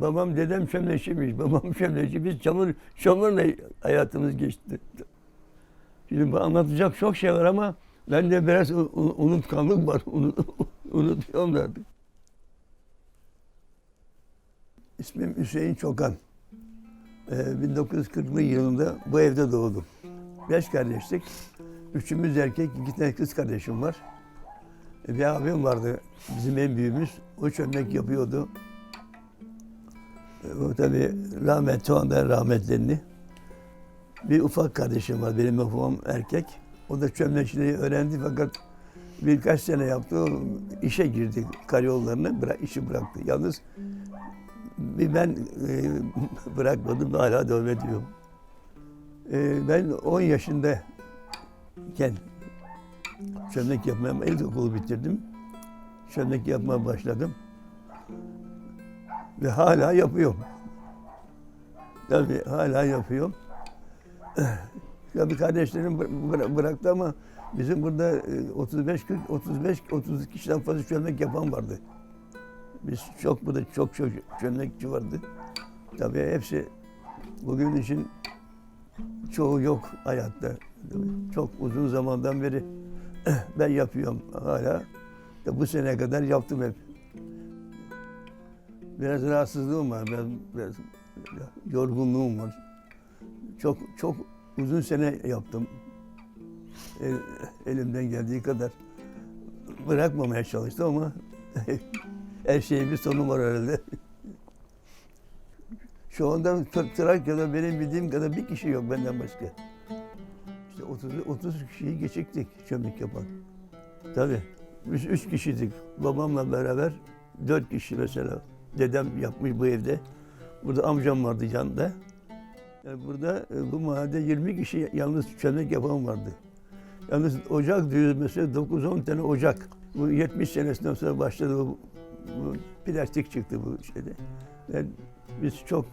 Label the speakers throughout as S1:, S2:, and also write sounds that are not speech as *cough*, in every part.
S1: babam dedem çömleşiymiş. Babam *laughs* çömleşi. Biz çamur, çamurla hayatımız geçti. Şimdi anlatacak çok şey var ama ben de biraz unutkanlık var. *laughs* Unut, unutuyorum da artık. İsmim Hüseyin Çokan. Ee, 1940'lı yılında bu evde doğdum. Beş kardeşlik. Üçümüz erkek, iki tane kız kardeşim var. E, Bir abim vardı, bizim en büyüğümüz. O çömlek yapıyordu. O tabii rahmet, şu anda rahmetlerini. Bir ufak kardeşim var, benim ufam erkek. O da çömlekçiliği öğrendi fakat birkaç sene yaptı. O işe girdi karayollarına, bırak, işi bıraktı. Yalnız bir ben e, *laughs* bırakmadım, hala devam ediyorum. E, ben 10 yaşındayken çömlek yapmaya, ilkokulu bitirdim. Çömlek yapmaya başladım. Ve hala yapıyorum. Tabii hala yapıyorum. Tabii kardeşlerim bı- bıra- bıraktı ama bizim burada e, 35 40 35 30 kişiden fazla çömlek yapan vardı. Biz çok burada çok çok çömlekçi vardı. Tabii hepsi bugün için çoğu yok hayatta. Çok uzun zamandan beri *clears throat* ben yapıyorum hala. Bu sene kadar yaptım hep. Biraz rahatsızlığım var, biraz, biraz yorgunluğum var. Çok çok uzun sene yaptım. El- elimden geldiği kadar bırakmamaya çalıştım ama *laughs* her şeyin bir sonu var herhalde. Şu anda Tra- Trakya'da benim bildiğim kadar bir kişi yok benden başka. İşte 30, 30 kişiyi geçiktik çömlek yapan. Tabii. Biz üç kişiydik. Babamla beraber dört kişi mesela. Dedem yapmış bu evde. Burada amcam vardı yanında. Yani burada e, bu mahallede 20 kişi yalnız çömlek yapan vardı. Yalnız ocak diyoruz mesela 9-10 tane ocak. Bu 70 senesinden sonra başladı bu, bu plastik çıktı bu şeyde. Ve biz çok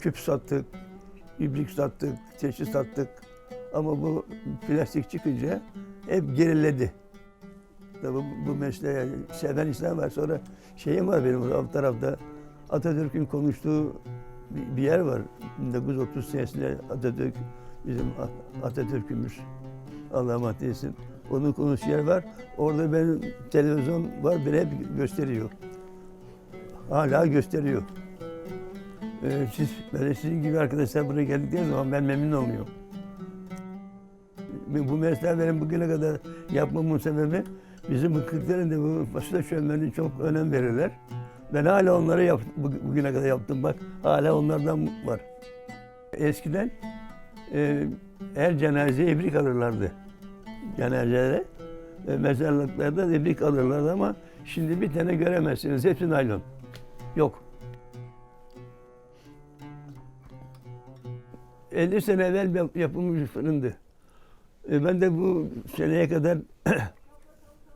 S1: küp sattık, ibrik sattık, çeşit sattık. Ama bu plastik çıkınca hep geriledi. Tabii bu mesleğe seven insan var. Sonra şeyim var benim alt tarafta Atatürk'ün konuştuğu bir- yer var. 1930 senesinde Atatürk bizim Atatürk'ümüz. Allah rahmet. Onun konuştuğu yer var. Orada benim televizyon var. Beni hep gösteriyor. Hala gösteriyor. Ee, siz, böyle sizin gibi arkadaşlar buraya geldikleri zaman ben memnun oluyorum. Bu bu mesleği benim bugüne kadar yapmamın sebebi bizim bu Kırklareli'nde bu fasulye çömleğine çok önem verirler. Ben hala onları yap, bu- bugüne kadar yaptım bak. Hala onlardan var. Eskiden e, her cenazeye ibrik alırlardı. Cenazelere. E, mezarlıklarda ibrik alırlardı ama şimdi bir tane göremezsiniz. Hepsi naylon. Yok. 50 sene evvel yap- yapılmış fırındı. E, ben de bu seneye kadar *clears throat*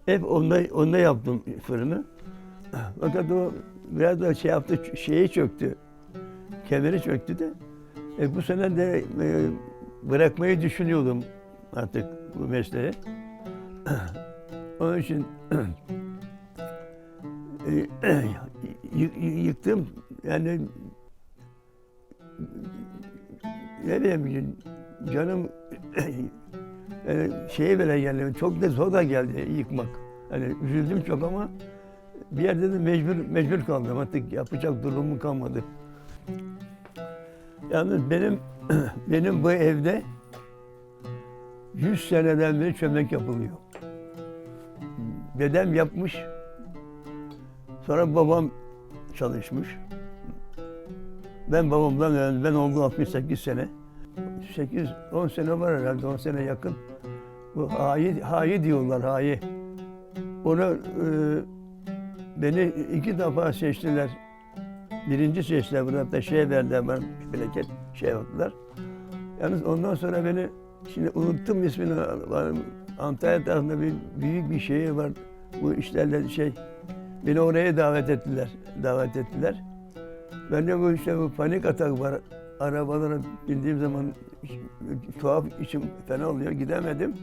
S1: hep onda, onda yaptım fırını. Fakat o biraz da şey yaptı, şeyi çöktü. Kemeri çöktü de. E, bu sene de e, bırakmayı düşünüyordum artık bu mesleği. Onun için e, yıktım. Yani ne bileyim canım yani şeye bile geldi. Çok da zor da geldi yıkmak. Hani üzüldüm çok ama bir yerde de mecbur mecbur kaldım. Artık yapacak durumum kalmadı. Yalnız benim *clears throat* benim bu evde 100 seneden beri çömlek yapılıyor. Dedem yapmış. Sonra babam çalışmış. Ben babamdan öğrendim. Ben oldu 68 sene. 8-10 sene var herhalde, 10 sene yakın. Bu hayi, hayi diyorlar, hayi. Onu e, beni iki defa seçtiler. Birinci seçtiler, bunu da şeye verdiler bana plaket şey yaptılar. Yalnız ondan sonra beni, şimdi unuttum ismini, Antalya tarafında bir büyük bir şey var. Bu işlerle şey, beni oraya davet ettiler, davet ettiler. Ben de bu işte bu panik atak var. Arabalara bindiğim zaman tuhaf içim fena oluyor. Gidemedim.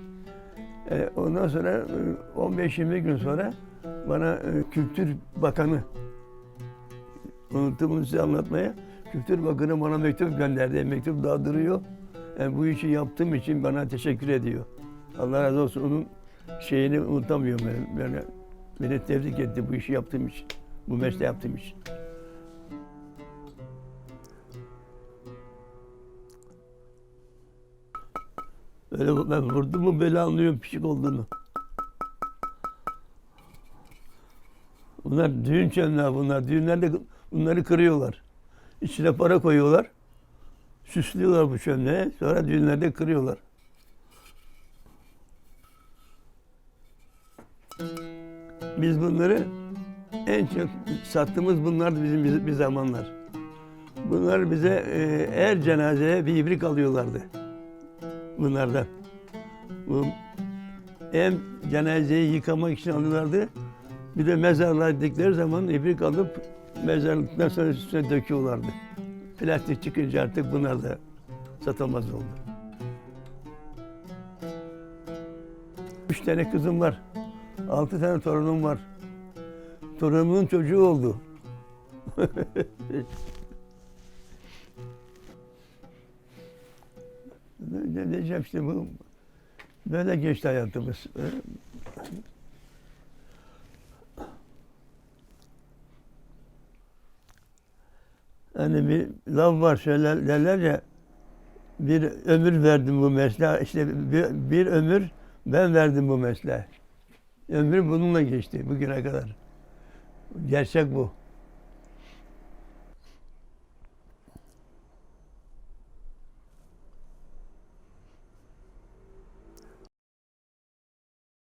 S1: E, ondan sonra e, 15-20 gün sonra bana e, Kültür Bakanı Unuttum bunu size anlatmaya. Kültür Bakanı bana mektup gönderdi. Mektup daha duruyor. Yani bu işi yaptığım için bana teşekkür ediyor. Allah razı olsun. Onun şeyini unutamıyorum. Yani beni tebrik etti bu işi yaptığım için. Bu mesleği yaptığım için. Öyle ben vurdum mu böyle anlıyorum pişik olduğunu. Bunlar düğün çömleği bunlar. Düğünlerde bunları kırıyorlar. İçine para koyuyorlar. Süslüyorlar bu çömleği. Sonra düğünlerde kırıyorlar. Biz bunları en çok sattığımız bunlardı bizim bir zamanlar. Bunlar bize e, her cenazeye bir ibrik alıyorlardı. Bunlardan. Bu hem cenazeyi yıkamak için alıyorlardı. Bir de mezarlığa gittikleri zaman ibrik alıp mezarlıktan sonra üstüne döküyorlardı. Plastik çıkınca artık bunlar da satılmaz oldu. Üç tane kızım var. Altı tane torunum var. Torunumun çocuğu oldu. *laughs* ne diyeceğim işte bu. Böyle geçti hayatımız. Hani bir laf var şöyle derler ya bir ömür verdim bu mesleğe işte bir, bir ömür ben verdim bu mesleğe. Ömrüm bununla geçti bugüne kadar. Gerçek bu.